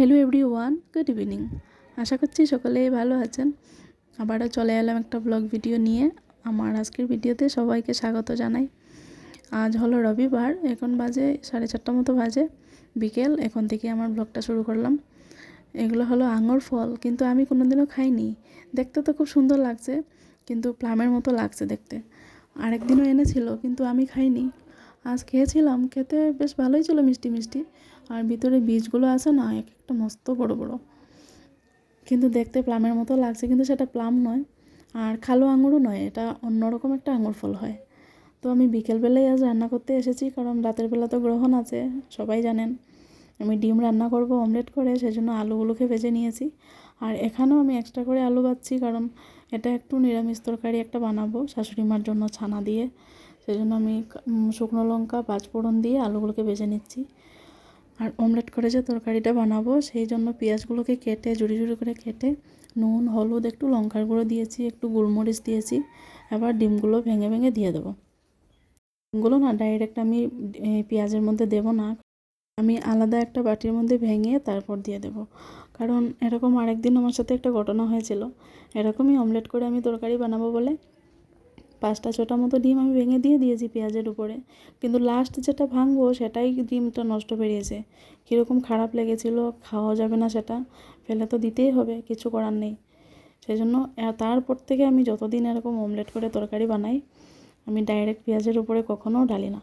Hello everyone good evening আশা করছি সকলেই ভালো আছেন। আবারও চলে এলাম একটা ব্লগ ভিডিও নিয়ে। আমার আজকের ভিডিওতে সবাইকে স্বাগত জানাই। আজ হলো রবিবার, এখন বাজে সাড়ে চারটা মতো বাজে। বিকেল, এখন থেকে আমার ব্লগটা শুরু করলাম। এগুলো হলো আঙুর ফল, কিন্তু আমি কোনোদিনও খাইনি। দেখতে তো খুব সুন্দর লাগছে, কিন্তু প্লামের মতো লাগছে দেখতে। আরেকদিনও এনেছিল, কিন্তু আমি খাইনি। আজ খেয়েছিলাম, খেতে বেশ ভালোই ছিল মিষ্টি মিষ্টি। আর ভিতরে বীজগুলো আছে না, এক একটা মস্ত বড় বড়। কিন্তু দেখতে প্লামের মতো লাগছে, কিন্তু সেটা প্লাম নয়। আর কালো আঙুরও নয়, এটা অন্যরকম একটা আঙুর ফল হয়। তো আমি বিকেলবেলায় আজ রান্না করতে এসেছি, কারণ রাতের বেলা তো গ্রহণ আছে, সবাই জানেন। আমি ডিম রান্না করব, অমলেট করে, সেজন্য আলুগুলোকে ভেজে নিয়েছি। আর এখানেও আমি এক্সট্রা করে আলু বাচ্ছি কারণ এটা একটু নিরামিষ তরকারি একটা বানাবো শাশুড়ি মার জন্য ছানা দিয়ে। সেজন্য আমি শুকনো লঙ্কা, পাঁচফোড়ন দিয়ে আলুগুলোকে ভেজে নিচ্ছি। আর অমলেট করে যে তরকারিটা বানাবো, সেই জন্য পেঁয়াজগুলোকে কেটে, জুড়ি জুড়ি করে কেটে, নুন, হলুদ, একটু লঙ্কার গুঁড়ো দিয়েছি, একটু গোলমরিচ দিয়েছি, এবার ডিমগুলো ভেঙে ভেঙে দিয়ে দেবো। ডিমগুলো না ডাইরেক্ট আমি পেঁয়াজের মধ্যে দেব না। আমি আলাদা একটা বাটির মধ্যে ভেঙে তারপর দিয়ে দেব। কারণ এরকম আরেকদিন আমার সাথে একটা ঘটনা হয়েছিল। এরকমই অমলেট করে আমি তরকারি বানাবো বলে পাঁচটা ছটা মতো ডিম আমি ভেঙে দিয়ে দিয়েছি পেঁয়াজের উপরে। কিন্তু লাস্ট যেটা ভাঙবো সেটাই ডিমটা নষ্ট বেরিয়েছে। কীরকম খারাপ লেগেছিল, খাওয়া যাবে না সেটা, ফেলে তো দিতেই হবে, কিছু করার নেই। সেই জন্য তারপর থেকে আমি যতদিন এরকম অমলেট করে তরকারি বানাই, আমি ডাইরেক্ট পেঁয়াজের উপরে কখনো ডালি না।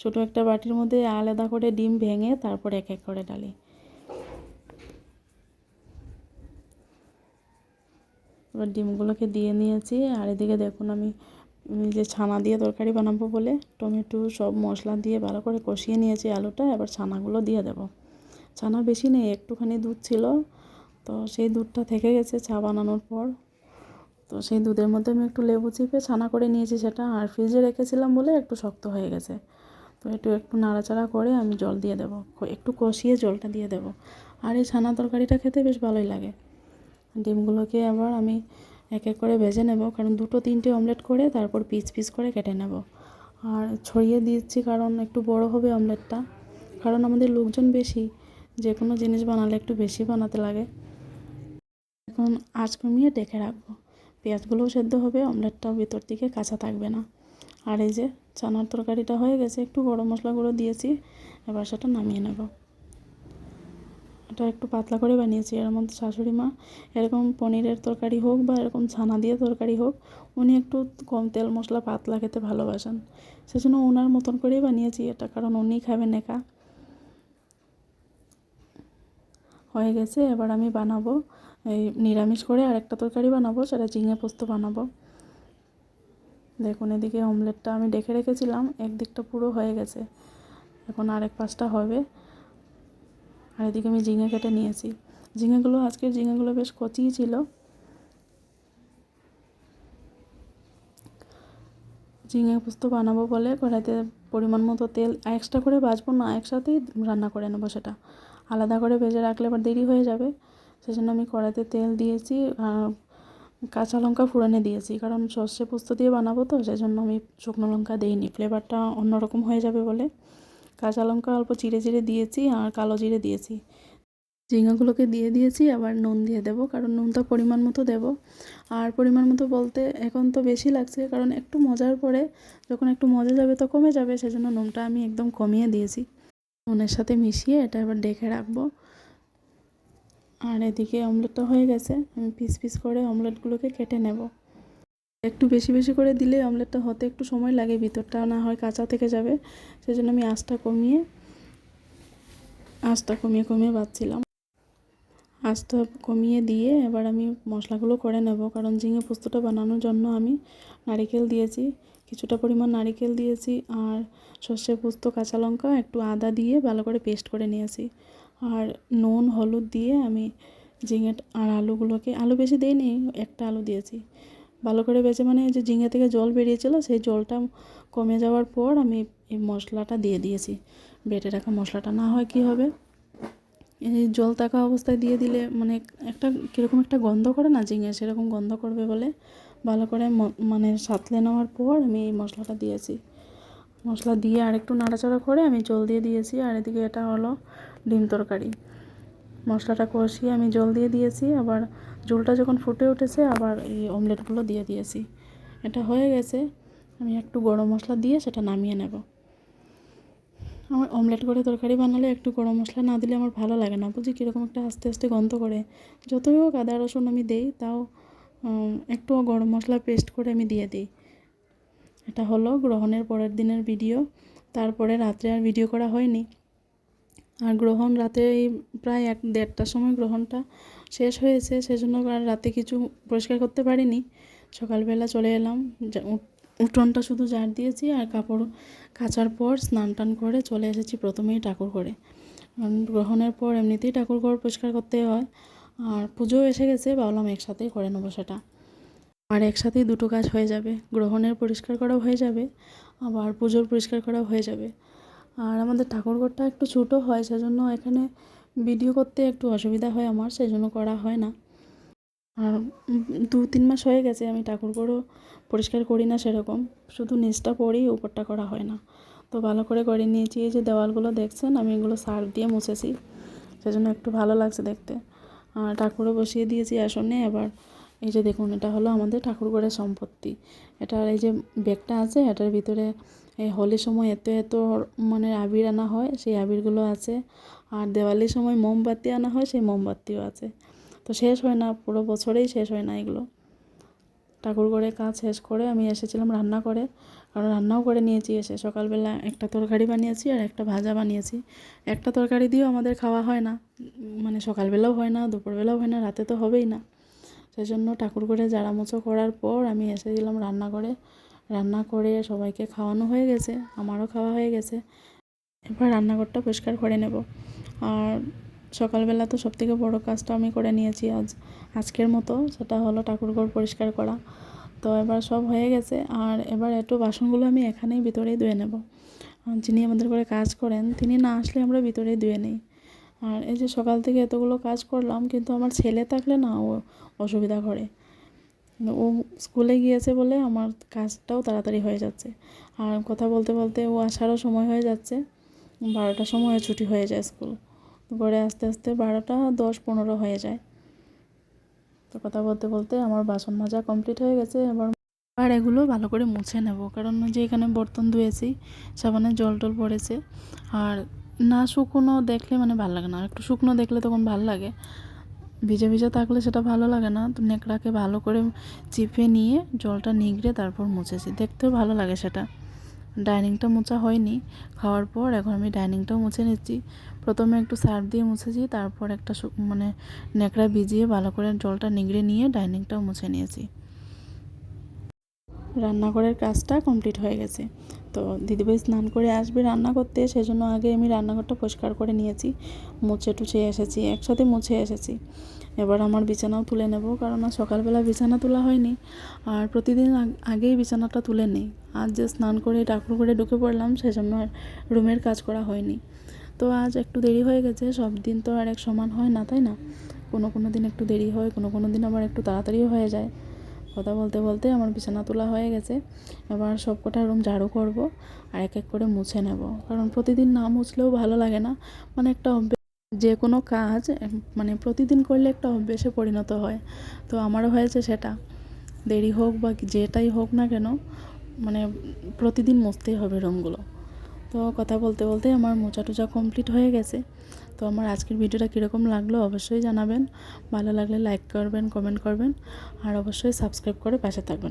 ছোটো একটা বাটির মধ্যে আলাদা করে ডিম ভেঙে তারপর এক এক করে ডালি। এবার ডিমগুলোকে দিয়ে নিয়েছি, আর এদিকে দেখুন আমি যে ছানা দিয়ে তরকারি বানাবো বলে টমেটো সব মশলা দিয়ে ভালো করে কষিয়ে নিয়েছি আলুটা, এবার ছানাগুলো দিয়ে দেব। ছানা বেশি নেই, একটুখানি দুধ ছিল, তো সেই দুধটা থেকে গেছে চা বানানোর পর। তো সেই দুধের মধ্যে আমি একটু লেবু চিপে ছানা করে নিয়েছি সেটা, আর ফ্রিজে রেখেছিলাম বলে একটু শক্ত হয়ে গেছে। তো একটু একটু নাড়াচাড়া করে আমি জল দিয়ে দেবো একটু কষিয়ে জলটা দিয়ে দেবো। আর এই ছানা তরকারিটা খেতে বেশ ভালোই লাগে। ডিমগুলোকে আবার আমি এক এক করে ভেজে নেব। কারণ দুটো তিনটে অমলেট করে তারপর পিস পিস করে কেটে নেব। আর ছড়িয়ে দিচ্ছি কারণ একটু বড় হবে অমলেটটা কারণ আমাদের লোকজন বেশি যে কোনো জিনিস বানালে একটু বেশি বানাতে লাগে। এখন আঁচ কমিয়ে ডেকে রাখব। পেঁয়াজগুলোও সেদ্ধ হবে অমলেটটাও ভিতর দিকে কাঁচা থাকবে না। আর এই যে চানার তরকারিটা হয়ে গেছে, একটু গরম মশলাগুলো দিয়েছি, এবার সেটা নামিয়ে নেব। এটা একটু পাতলা করে বানিয়েছি। এর মধ্যে শাশুড়ি মা এরকম পনিরের তরকারি হোক বা এরকম ছানা দিয়ে তরকারি হোক, উনি একটু কম তেল মশলা পাতলা খেতে ভালোবাসেন। সেজন্য ওনার মতন করেই বানিয়েছি এটা, কারণ উনি খাবেন একা। হয়ে গেছে, এবার আমি বানাবো এই নিরামিষ করে আরেকটা তরকারি বানাবো, সেটা ঝিঙে পোস্ত বানাবো। দেখুন, এদিকে অমলেটটা আমি ডেকে রেখেছিলাম, একদিকটা পুরো হয়ে গেছে। এখন আরেক পাশটা হবে। আর এদিকে আমি ঝিঙে কেটে নিয়েছি। ঝিঙেগুলো, আজকের ঝিঙেগুলো বেশ কচিই ছিল। ঝিঙে পোস্ত বানাবো বলে কড়াইতে পরিমাণ মতো তেল, এক্সট্রা করে ভাজবো না, একসাথেই রান্না করে নেব সেটা। আলাদা করে ভেজে রাখলে আবার দেরি হয়ে যাবে। সেজন্য আমি কড়াইতে তেল দিয়েছি কাঁচা লঙ্কা ফোড়নে দিয়েছি। কারণ সর্ষে পোস্ত দিয়ে বানাবো তো, সেজন্য আমি শুকনো লঙ্কা দিইনি। ফ্লেভারটা অন্যরকম হয়ে যাবে বলে। কাঁচা লঙ্কা অল্প চিড়ে চিড়ে দিয়েছি আর কালো জিরে দিয়েছি। ঝিঙাগুলোকে দিয়ে দিয়েছি, আবার নুন দিয়ে দেবো, কারণ নুনটা পরিমাণ মতো দেবো। আর পরিমাণ মতো বলতে এখন তো বেশি লাগছে, কারণ একটু মজার পরে যখন একটু মজা যাবে তো কমে যাবে, সেজন্য নুনটা আমি একদম কমিয়ে দিয়েছি। নুনের সাথে মিশিয়ে এটা এবার ডেকে রাখব। আর এদিকে অমলেটটা হয়ে গেছে, আমি পিস পিস করে অমলেটগুলোকে কেটে নেব। একটু বেশি বেশি করে দিলে অমলেটটা হতে একটু সময় লাগে, ভিতরটা না হয় কাঁচা থেকে যাবে। সেজন্য আমি আঁচটা কমিয়ে আঁচটা কমিয়ে কমিয়ে বাচ্ছিলাম। আঁচটা কমিয়ে দিয়ে এবার আমি মশলাগুলো করে নেব, কারণ ঝিঙে পোস্তটা বানানোর জন্য আমি নারিকেল দিয়েছি। কিছুটা পরিমাণ নারিকেল দিয়েছি আর সর্ষে পোস্ত, কাঁচা লঙ্কা, একটু আদা দিয়ে ভালো করে পেস্ট করে নিয়েছি। আর নুন, হলুদ দিয়ে আমি ঝিঙে আর আলুগুলোকে, আলু বেশি দিইনি, একটা আলু দিয়েছি। ভালো করে বেজে মানে যে ঝিঙে থেকে জল বেরিয়েছিল, সেই জলটা কমে যাওয়ার পর আমি এই মশলাটা দিয়ে দিয়েছি। বেটে রাখা মশলাটা না হয় কি হবে? এই জল থাকা অবস্থায় দিয়ে দিলে মানে একটা কীরকম একটা গন্ধ করে না ঝিঙে, সেরকম গন্ধ করবে বলে। ভালো করে মানে সাঁতলে নেওয়ার পর আমি এই মশলাটা দিয়েছি। মশলা দিয়ে আরেকটু নাড়াচাড়া করে আমি জল দিয়ে দিয়েছি, আর এদিকে এটা হলো ডিম তরকারি। মশলাটা কষিয়ে আমি জল দিয়ে দিয়েছি, আবার ঝোলটা যখন ফুটে উঠেছে, আবার এই অমলেটগুলো দিয়ে দিয়েছি। এটা হয়ে গেছে, আমি একটু গরম মশলা দিয়ে সেটা নামিয়ে নেব। আমার অমলেট করে তরকারি বানালে একটু গরম মশলা না দিলে আমার ভালো লাগে না। বুঝি কীরকম একটা আস্তে আস্তে গন্ধ করে। যতই হোক আদা, রসুন আমি দেই, তাও একটু গরম মশলা পেস্ট করে আমি দিয়ে দিই। এটা হলো গ্রহণের পরের দিনের ভিডিও। তারপরে রাত্রে আর ভিডিও করা হয়নি। আর গ্রহণ রাতে এই প্রায় এক দেড়টার সময় গ্রহণটা শেষ হয়েছে, সেজন্য রাতে কিছু পরিষ্কার করতে পারিনি। সকালবেলা চলে এলাম উঠ- উঠোনটা শুধু ঝাড় দিয়েছি আর কাপড় কাচার পর স্নান টান করে চলে এসেছি প্রথমেই ঠাকুর করে কারণ গ্রহণের পর এমনিতেই ঠাকুর ঘর পরিষ্কার করতে হয়, আর পুজোও এসে গেছে, ভাবলাম একসাথেই করে নেব সেটা। আর একসাথেই দুটো কাজ হয়ে যাবে, গ্রহণের পরিষ্কার করাও হয়ে যাবে, আবার পুজোর পরিষ্কার করাও হয়ে যাবে। আর আমাদের ঠাকুরঘরটা একটু ছোটো হয়, সেজন্য এখানে ভিডিও করতে একটু অসুবিধা হয় আমার সেই জন্য করা হয় না। আর দু তিন মাস হয়ে গেছে আমি ঠাকুরঘরও পরিষ্কার করি না সেরকম, শুধু নিচটা পড়ি উপরটা করা হয় না। তো ভালো করে করে নিয়েছি, এই যে দেওয়ালগুলো দেখছেন, আমি এগুলো সার্ফ দিয়ে মুছেছি, সেজন্য একটু ভালো লাগছে দেখতে। আর ঠাকুরও বসিয়ে দিয়েছি আসনে, এবার এই যে দেখুন, এটা হলো আমাদের ঠাকুরঘরের সম্পত্তি। এটার এই যে ব্যাগটা আছে, এটার ভিতরে এই হোলির সময় এত এত মানে আবির আনা হয়, সেই আবিরগুলো আছে। আর দেওয়ালির সময় মোমবাতি আনা হয়, সেই মোমবাতিও আছে। তো শেষ হয় না, পুরো বছরেই শেষ হয় না এগুলো। ঠাকুর করে কাজ শেষ করে আমি এসেছিলাম রান্না করে, কারণ রান্নাও করে নিয়েছি এসে। সকালবেলা একটা তরকারি বানিয়েছি আর একটা ভাজা বানিয়েছি। একটা তরকারি দিয়েও আমাদের খাওয়া হয় না। মানে সকালবেলাও হয় না, দুপুরবেলাও হয় না, রাতে তো হবেই না। সেই জন্য ঠাকুর করে জাড়ামোছো করার পর আমি এসেছিলাম রান্না করে। রান্না করে সবাইকে খাওয়ানো হয়ে গেছে, আমারও খাওয়া হয়ে গেছে। এবার রান্নাঘরটা পরিষ্কার করে নেব। আর সকালবেলা তো সবথেকে বড় কাজটা আমি করে নিয়েছি আজ, আজকের মতো, সেটা হলো ঠাকুরঘর পরিষ্কার করা। তো এবার সব হয়ে গেছে, আর এবার একটু বাসনগুলো আমি এখানেই ভিতরেই ধুয়ে নেব। যিনি আমাদের করে কাজ করেন, তিনি না আসলে আমরা ভিতরেই ধুয়ে নিই। আর এই যে সকাল থেকে এতগুলো কাজ করলাম, কিন্তু আমার ছেলে থাকলে না, ও অসুবিধা করে। ও স্কুলে গিয়েছে বলে আমার কাজটাও তাড়াতাড়ি হয়ে যাচ্ছে। আর কথা বলতে বলতে ও আসারও সময় হয়ে যাচ্ছে। বারোটার সময় ছুটি হয়ে যায় স্কুল। পরে আস্তে আস্তে বারোটা দশ পনেরো হয়ে যায়। তো কথা বলতে বলতে আমার বাসন মাজা কমপ্লিট হয়ে গেছে। এবার আর এগুলো ভালো করে মুছে নেব। কারণ যে এখানে বর্তন ধুয়েছি, সাবানে জল টল পড়েছে। আর না শুকনো দেখলে মানে ভালো লাগে না। একটু শুকনো দেখলে তখন ভালো লাগে। ভিজে ভিজে থাকলে সেটা ভালো লাগে না। তো নেকড়াকে ভালো করে চিপে নিয়ে জলটা নিগড়ে তারপর মুছেছি। দেখতেও ভালো লাগে সেটা। ডাইনিংটা মোছা হয়নি। খাওয়ার পর এখন আমি ডাইনিংটাও মুছে নিচ্ছি। প্রথমে একটু সার্ফ দিয়ে মুছেছি, তারপর একটা মানে নেকড়া ভিজিয়ে ভালো করে জলটা নিগড়ে নিয়ে ডাইনিংটাও মুছে নিয়েছি। রান্নাঘরের কাজটা কমপ্লিট হয়ে গেছে। তো দিদিভাই স্নান করে আসবে রান্না করতে, সেজন্য আগে আমি রান্নাঘরটা পরিষ্কার করে নিয়েছি। মুছে টুছে এসেছি, একসাথে মুছে এসেছি। এবার আমার বিছানাও তুলে নেব, কারণ সকালবেলা বিছানা তোলা হয়নি। আর প্রতিদিন আগেই বিছানাটা তুলে নেই। আজ যে স্নান করে ঠাকুর করে ঢুকে পড়লাম, সেজন্য আর রুমের কাজ করা হয়নি। তো আজ একটু দেরি হয়ে গেছে, সব দিন তো আর এক সমান হয় না, তাই না? কোনো কোনো দিন একটু দেরি হয়, কোনো কোনো দিন আবার একটু তাড়াতাড়িও হয়ে যায়। কথা বলতে বলতে আমার বিছানা তোলা হয়ে গেছে। এবার সব কটা রুম ঝাড়ু করব আর এক এক করে মুছে নেব। কারণ প্রতিদিন না মুছলেও ভালো লাগে না। মানে একটা যে কোনো কাজ মানে প্রতিদিন করলে একটা অভ্যেসে পরিণত হয়। তো আমারও হয়েছে সেটা। দেরি হোক বা যেটাই হোক না কেন মানে প্রতিদিন মুছতেই হবে রুমগুলো। তো কথা বলতে বলতে আমার মোচা টোচা কমপ্লিট হয়ে গেছে। তো আমার আজকের ভিডিওটা কীরকম লাগল অবশ্যই জানাবেন। ভালো লাগলে লাইক করবেন কমেন্ট করবেন। আর অবশ্যই সাবস্ক্রাইব করে পাশে থাকবেন।